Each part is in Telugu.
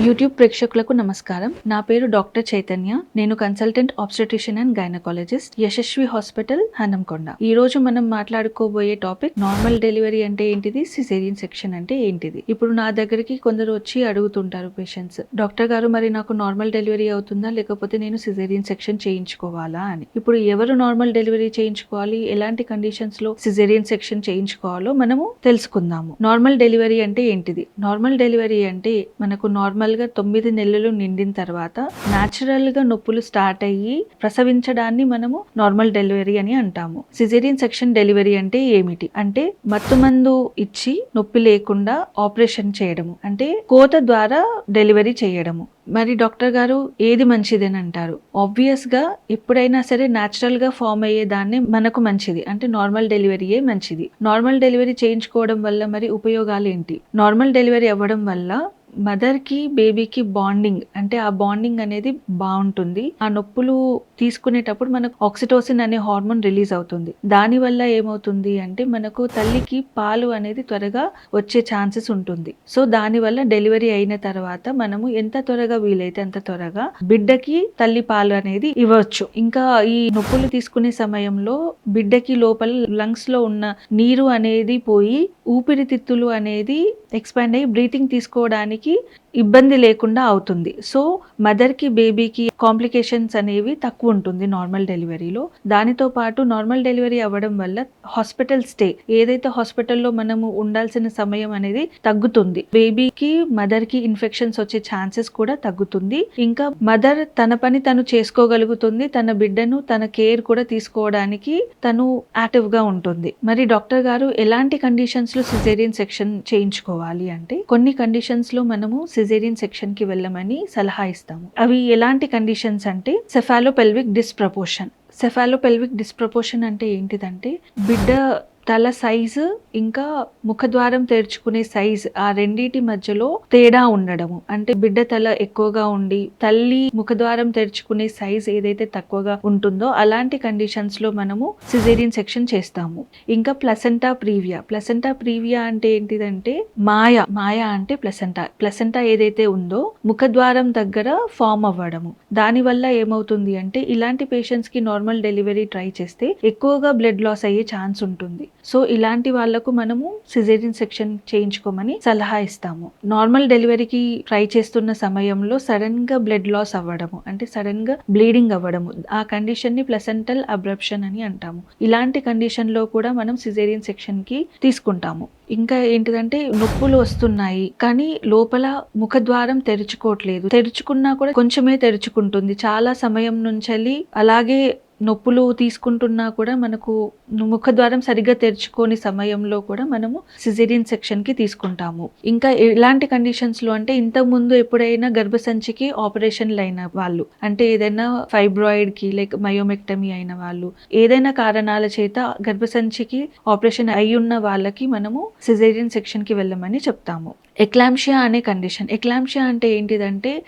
యూట్యూబ్ ప్రేక్షకులకు నమస్కారం. నా పేరు డాక్టర్ చైతన్య. నేను consultant obstetrician and gynaecologist Yashasvi hospital Hanamkonda ఈ రోజు మనం మాట్లాడుకోబోయే టాపిక్ నార్మల్ డెలివరీ అంటే ఏంటిది? సిజేరియన్ సెక్షన్ అంటే ఏంటిది? ఇప్పుడు నా దగ్గరికి కొందరు వచ్చి అడుగుతుంటారు పేషెంట్స్ డాక్టర్ గారు మరి నాకు నార్మల్ డెలివరీ అవుతుందా? లేకపోతే నేను సిజేరియన్ సెక్షన్ చేయించుకోవాలా? అని. ఇప్పుడు ఎవరు నార్మల్ డెలివరీ చేయించుకోవాలి? ఎలాంటి కండిషన్స్లో సిజేరియన్ సెక్షన్ చేయించుకోవాలో మనము తెలుసుకుందాము. నార్మల్ డెలివరీ అంటే ఏంటిది? నార్మల్ డెలివరీ అంటే మనకు నార్మల్ గా తొమ్మిది నెలలు నిండిన తర్వాత న్యాచురల్గా నొప్పులు స్టార్ట్ అయ్యి ప్రసవించడాన్ని మనము నార్మల్ డెలివరీ అని అంటాము. సిజేరియన్ సెక్షన్ డెలివరీ అంటే ఏమిటి? అంటే మత్తుమందు ఇచ్చి నొప్పి లేకుండా ఆపరేషన్ చేయడము. అంటే కోత ద్వారా డెలివరీ చేయడము. మరి డాక్టర్ గారు ఏది మంచిదని అంటారు? ఆబ్వియస్గా ఎప్పుడైనా సరే న్యాచురల్గా ఫామ్ అయ్యేదాన్ని మనకు మంచిది. అంటే నార్మల్ డెలివరీయే మంచిది. నార్మల్ డెలివరీ చేయించుకోవడం వల్ల మరి ఉపయోగాలు ఏంటి? నార్మల్ డెలివరీ అవ్వడం వల్ల మదర్కి బేబీకి బాండింగ్. అంటే ఆ బాండింగ్ అనేది బాగుంటుంది. ఆ నొప్పులు తీసుకునేటప్పుడు మనకు ఆక్సిటోసిన్ అనే హార్మోన్ రిలీజ్ అవుతుంది. దాని వల్ల ఏమవుతుంది అంటే మనకు తల్లికి పాలు అనేది త్వరగా వచ్చే ఛాన్సెస్ ఉంటుంది. సో దాని వల్ల డెలివరీ అయిన తర్వాత మనము ఎంత త్వరగా వీలైతే అంత త్వరగా బిడ్డకి తల్లి పాలు అనేది ఇవ్వచ్చు. ఇంకా ఈ నొప్పులు తీసుకునే సమయంలో బిడ్డకి లోపల లంగ్స్లో ఉన్న నీరు అనేది పోయి ఊపిరితిత్తులు అనేది ఎక్స్పాండ్ అయ్యి బ్రీతింగ్ తీసుకోవడానికి ఇబ్బంది లేకుండా అవుతుంది. సో మదర్కి బేబీకి కాంప్లికేషన్స్ అనేవి తక్కువ ఉంటుంది నార్మల్ డెలివరీలో. దానితో పాటు నార్మల్ డెలివరీ అవ్వడం వల్ల హాస్పిటల్ స్టే ఏదైతే హాస్పిటల్లో మనము ఉండాల్సిన సమయం అనేది తగ్గుతుంది. బేబీకి మదర్కి ఇన్ఫెక్షన్స్ వచ్చే ఛాన్సెస్ కూడా తగ్గుతుంది. ఇంకా మదర్ తన పని తను చేసుకోగలుగుతుంది తన బిడ్డను తన కేర్ కూడా తీసుకోవడానికి తను యాక్టివ్గా ఉంటుంది. మరి డాక్టర్ గారు ఎలాంటి కండిషన్స్లో సిజేరియన్ సెక్షన్ చేయించుకోవాలి అంటే కొన్ని కండిషన్స్లో మనము సిజేరియన్ సెక్షన్కి వెళ్ళమని సలహా ఇస్తాము. అవి ఎలాంటి కండిషన్స్ అంటే సెఫాలోపెల్విక్ డిస్ప్రపోర్షన్ సెఫాలోపెల్విక్ డిస్ప్రపోర్షన్ అంటే ఏంటిదంటే బిడ్డ తల సైజు ఇంకా ముఖద్వారం తెరుచుకునే సైజ్ ఆ రెండింటి మధ్యలో తేడా ఉండడము. అంటే బిడ్డ తల ఎక్కువగా ఉండి తల్లి ముఖద్వారం తెరుచుకునే సైజ్ ఏదైతే తక్కువగా ఉంటుందో అలాంటి కండిషన్స్లో మనము సిజేరియన్ సెక్షన్ చేస్తాము. ఇంకా ప్లసెంటా ప్రీవియా ప్లసెంటా ప్రీవియా అంటే ఏంటిదంటే మాయ. మాయ అంటే ప్లసెంటా ప్లసెంటా ఏదైతే ఉందో ముఖద్వారం దగ్గర ఫామ్ అవ్వడము. దాని వల్ల ఏమవుతుంది అంటే ఇలాంటి పేషెంట్స్కి నార్మల్ డెలివరీ ట్రై చేస్తే ఎక్కువగా బ్లడ్ లాస్ అయ్యే ఛాన్స్ ఉంటుంది. సో ఇలాంటి వాళ్ళకు మనము సిజేరియన్ సెక్షన్ చేయించుకోమని సలహా ఇస్తాము. నార్మల్ డెలివరీకి ట్రై చేస్తున్న సమయంలో సడన్గా బ్లడ్ లాస్ అవ్వడము అంటే సడన్గా బ్లీడింగ్ అవ్వడము ఆ కండిషన్ని ప్లసెంటల్ అబ్రప్షన్ అని అంటాము. ఇలాంటి కండిషన్లో కూడా మనం సిజేరియన్ సెక్షన్కి తీసుకుంటాము. ఇంకా ఏంటిదంటే నొప్పులు వస్తున్నాయి కానీ లోపల ముఖద్వారం తెరుచుకోవట్లేదు. తెరుచుకున్నా కూడా కొంచెమే తెరుచుకుంటుంది. చాలా సమయం నుంచి అలాగే నొప్పులు తీసుకుంటున్నా కూడా మనకు ముఖద్వారం సరిగ్గా తెరుచుకోని సమయంలో కూడా మనము సిజేరియన్ సెక్షన్కి తీసుకుంటాము. ఇంకా ఎలాంటి కండిషన్స్లో అంటే ఇంతకుముందు ఎప్పుడైనా గర్భసంచికి ఆపరేషన్లు అయిన వాళ్ళు అంటే ఏదైనా ఫైబ్రాయిడ్కి లైక్ మయోమెక్టమీ అయిన వాళ్ళు ఏదైనా కారణాల చేత గర్భసంచికి ఆపరేషన్ అయి ఉన్న వాళ్ళకి మనము సిజేరియన్ సెక్షన్కి వెళ్ళమని చెప్తాము. ఎక్లాంషియా అనే కండిషన్ ఎక్లాంషియా అంటే ఏంటిదంటే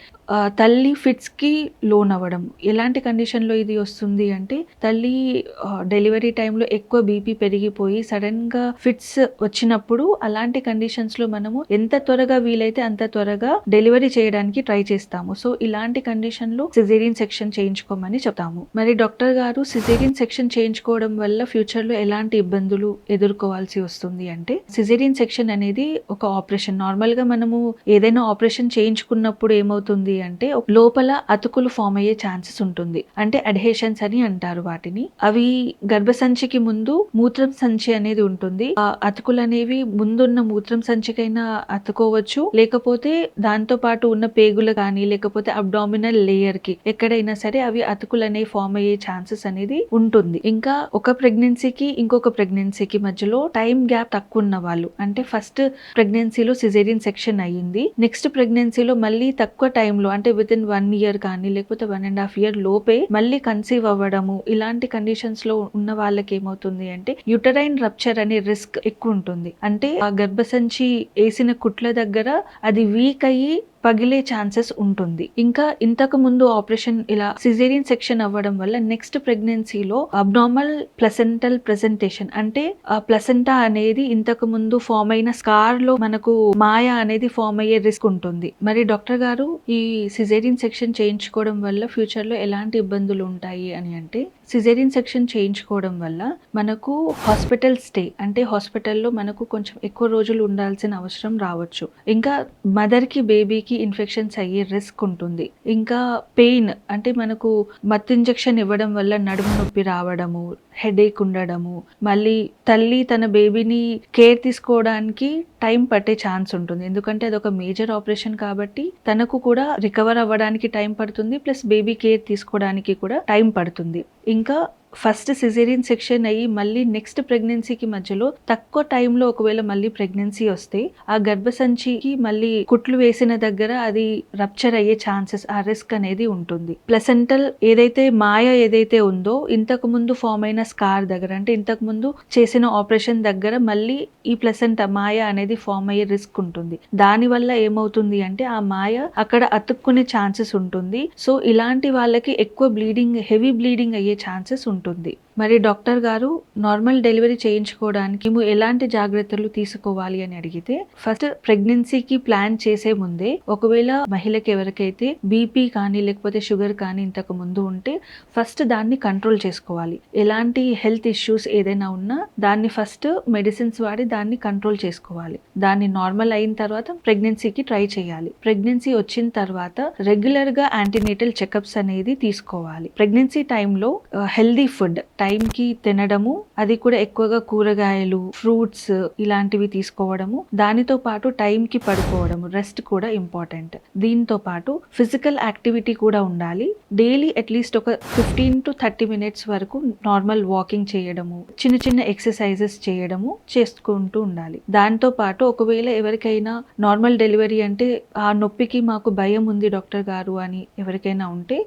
తల్లి ఫిట్స్కి లోన్ అవ్వడం ఎలాంటి కండిషన్లో ఇది వస్తుంది అంటే తల్లి డెలివరీ టైంలో ఎక్కువ బీపీ పెరిగిపోయి సడన్గా ఫిట్స్ వచ్చినప్పుడు అలాంటి కండిషన్స్లో మనము ఎంత త్వరగా వీలైతే అంత త్వరగా డెలివరీ చేయడానికి ట్రై చేస్తాము. సో ఇలాంటి కండిషన్లో సిజేరియన్ సెక్షన్ చేయించుకోమని చెప్తాము. మరి డాక్టర్ గారు సిజేరియన్ సెక్షన్ చేయించుకోవడం వల్ల ఫ్యూచర్లో ఎలాంటి ఇబ్బందులు ఎదుర్కోవాల్సి వస్తుంది అంటే సిజేరియన్ సెక్షన్ అనేది ఒక ఆపరేషన్. నార్మల్గా మనము ఏదైనా ఆపరేషన్ చేయించుకున్నప్పుడు ఏమవుతుంది అంటే లోపల అతుకులు ఫామ్ అయ్యే ఛాన్సెస్ ఉంటుంది. అంటే అడ్హేషన్స్ అని అంటారు వాటిని. అవి గర్భసంచికి ముందు మూత్రం సంచి అనేది ఉంటుంది. ఆ అతుకులు అనేవి ముందున్న మూత్రం సంచికైనా అతుకోవచ్చు. లేకపోతే దాంతో పాటు ఉన్న పేగులు కానీ లేకపోతే అబ్డామినల్ లేయర్కి ఎక్కడైనా సరే అవి అతుకులు అనేవి ఫామ్ అయ్యే ఛాన్సెస్ అనేది ఉంటుంది. ఇంకా ఒక ప్రెగ్నెన్సీకి ఇంకొక ప్రెగ్నెన్సీకి మధ్యలో టైం గ్యాప్ తక్కువ ఉన్న వాళ్ళు అంటే ఫస్ట్ ప్రెగ్నెన్సీలో సిజేరియన్ సెక్షన్ అయ్యింది. నెక్స్ట్ ప్రెగ్నెన్సీలో మళ్ళీ తక్కువ టైంలో అంటే విత్ ఇన్ వన్ ఇయర్ కానీ లేకపోతే వన్ అండ్ హాఫ్ ఇయర్ లోపే మళ్ళీ కన్సీవ్ అవ్వడము ఇలాంటి కండిషన్స్లో ఉన్న వాళ్ళకి ఏమవుతుంది అంటే యుటరైన్ రప్చర్ అనే రిస్క్ ఎక్కువ ఉంటుంది. అంటే ఆ గర్భసంచి వేసిన కుట్ల దగ్గర అది వీక్ అయ్యి పగిలే ఛాన్సెస్ ఉంటుంది. ఇంకా ఇంతకు ముందు ఆపరేషన్ ఇలా సిజేరియన్ సెక్షన్ అవ్వడం వల్ల నెక్స్ట్ ప్రెగ్నెన్సీలో అబ్నార్మల్ ప్లసెంటల్ ప్రెజెంటేషన్ అంటే ఆ ప్లసెంటా అనేది ఇంతకు ముందు ఫామ్ అయిన స్కార్లో మనకు మాయ అనేది ఫామ్ అయ్యే రిస్క్ ఉంటుంది. మరి డాక్టర్ గారు ఈ సిజేరియన్ సెక్షన్ చేయించుకోవడం వల్ల ఫ్యూచర్లో ఎలాంటి ఇబ్బందులు ఉంటాయి అని అంటే సిజేరియన్ సెక్షన్ చేయించుకోవడం వల్ల మనకు హాస్పిటల్ స్టే అంటే హాస్పిటల్లో మనకు కొంచెం ఎక్కువ రోజులు ఉండాల్సిన అవసరం రావచ్చు. ఇంకా మదర్కి బేబీకి ఇన్ఫెక్షన్స్ అయ్యే రిస్క్ ఉంటుంది. ఇంకా పెయిన్ అంటే మనకు మత్తు ఇంజెక్షన్ ఇవ్వడం వల్ల నడుము నొప్పి రావడము హెడేక్ ఉండడము మళ్ళీ తల్లి తన బేబీని కేర్ తీసుకోవడానికి టైం పట్టే ఛాన్స్ ఉంటుంది. ఎందుకంటే అది ఒక మేజర్ ఆపరేషన్ కాబట్టి తనకు కూడా రికవర్ అవ్వడానికి టైం పడుతుంది ప్లస్ బేబీ కేర్ తీసుకోవడానికి కూడా టైం పడుతుంది. ఇంకా ఫస్ట్ సిజేరియన్ సెక్షన్ అయ్యి మళ్ళీ నెక్స్ట్ ప్రెగ్నెన్సీకి మధ్యలో తక్కువ టైంలో ఒకవేళ మళ్ళీ ప్రెగ్నెన్సీ వస్తే ఆ గర్భసంచికి మళ్ళీ కుట్లు వేసిన దగ్గర అది రప్చర్ అయ్యే ఛాన్సెస్ ఆ రిస్క్ అనేది ఉంటుంది. ప్లసెంటల్ ఏదైతే మాయ ఏదైతే ఉందో ఇంతకు ముందు ఫామ్ అయిన స్కార్ దగ్గర. అంటే ఇంతకు ముందు చేసిన ఆపరేషన్ దగ్గర మళ్ళీ ఈ ప్లసెంట్ మాయ అనేది ఫామ్ అయ్యే రిస్క్ ఉంటుంది. దాని వల్ల ఏమవుతుంది అంటే ఆ మాయ అక్కడ అతుక్కునే ఛాన్సెస్ ఉంటుంది. సో ఇలాంటి వాళ్ళకి ఎక్కువ బ్లీడింగ్ హెవీ బ్లీడింగ్ అయ్యే ఛాన్సెస్ ఉంటుంది. మరి డాక్టర్ గారు నార్మల్ డెలివరీ చేయించుకోవడానికి మేము ఎలాంటి జాగ్రత్తలు తీసుకోవాలి అని అడిగితే ఫస్ట్ ప్రెగ్నెన్సీకి ప్లాన్ చేసే ముందే ఒకవేళ మహిళకి ఎవరికైతే బీపీ కానీ లేకపోతే షుగర్ కానీ ఇంతకు ముందు ఉంటే ఫస్ట్ దాన్ని కంట్రోల్ చేసుకోవాలి. ఎలాంటి హెల్త్ ఇష్యూస్ ఏదైనా ఉన్నా దాన్ని ఫస్ట్ మెడిసిన్స్ వాడి దాన్ని కంట్రోల్ చేసుకోవాలి. దాన్ని నార్మల్ అయిన తర్వాత ప్రెగ్నెన్సీకి ట్రై చేయాలి. ప్రెగ్నెన్సీ వచ్చిన తర్వాత రెగ్యులర్గా యాంటీనేటల్ చెకప్స్ అనేది తీసుకోవాలి. ప్రెగ్నెన్సీ టైంలో హెల్దీ ఫుడ్ టైంకి తినడము అది కూడా ఎక్కువగా కూరగాయలు ఫ్రూట్స్ ఇలాంటివి తీసుకోవడము దానితో పాటు టైంకి పడుకోవడము రెస్ట్ కూడా ఇంపార్టెంట్. దీంతో పాటు ఫిజికల్ యాక్టివిటీ కూడా ఉండాలి. డైలీ అట్లీస్ట్ ఒక ఫిఫ్టీన్ టు థర్టీ మినిట్స్ వరకు నార్మల్ వాకింగ్ చేయడము చిన్న చిన్న ఎక్సర్సైజెస్ చేయడము చేసుకుంటూ ఉండాలి. దాంతో పాటు ఒకవేళ ఎవరికైనా నార్మల్ డెలివరీ అంటే ఆ నొప్పికి మాకు భయం ఉంది డాక్టర్ గారు అని ఎవరికైనా ఉంటే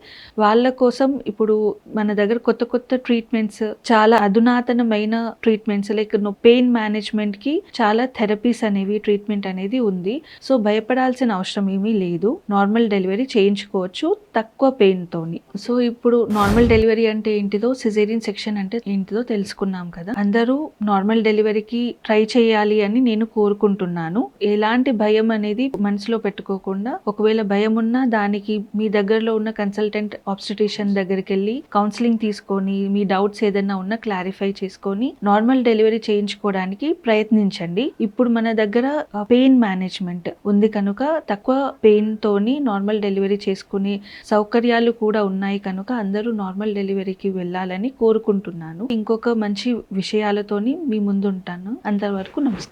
వాళ్ళ కోసం ఇప్పుడు మన దగ్గర కొత్త కొత్త ట్రీట్మెంట్ ట్రీట్మెంట్స్ చాలా అధునాతనమైన ట్రీట్మెంట్స్ లైక్ పెయిన్ మేనేజ్మెంట్కి చాలా థెరపీస్ అనేవి ట్రీట్మెంట్ అనేది ఉంది. సో భయపడాల్సిన అవసరం ఏమీ లేదు. నార్మల్ డెలివరీ చేయించుకోవచ్చు తక్కువ పెయిన్ తోని. సో ఇప్పుడు నార్మల్ డెలివరీ అంటే ఏంటిదో సిజేరియన్ సెక్షన్ అంటే ఏంటిదో తెలుసుకున్నాం కదా. అందరూ నార్మల్ డెలివరీకి ట్రై చేయాలి అని నేను కోరుకుంటున్నాను. ఎలాంటి భయం అనేది మనసులో పెట్టుకోకుండా ఒకవేళ భయం ఉన్నా దానికి మీ దగ్గరలో ఉన్న కన్సల్టెంట్ ఆబ్స్టిటిషియన్ దగ్గరికి వెళ్ళి కౌన్సిలింగ్ తీసుకొని మీ డౌట్స్ ఏదైనా ఉన్నా క్లారిఫై చేసుకొని నార్మల్ డెలివరీ చేయించుకోవడానికి ప్రయత్నించండి. ఇప్పుడు మన దగ్గర పెయిన్ మేనేజ్మెంట్ ఉంది కనుక తక్కువ పెయిన్ తోని నార్మల్ డెలివరీ చేసుకునే సౌకర్యాలు కూడా ఉన్నాయి కనుక అందరూ నార్మల్ డెలివరీకి వెళ్ళాలని కోరుకుంటున్నాను. ఇంకొక మంచి విషయాలతోని మీ ముందుంటాను. అంతవరకు నమస్కారం.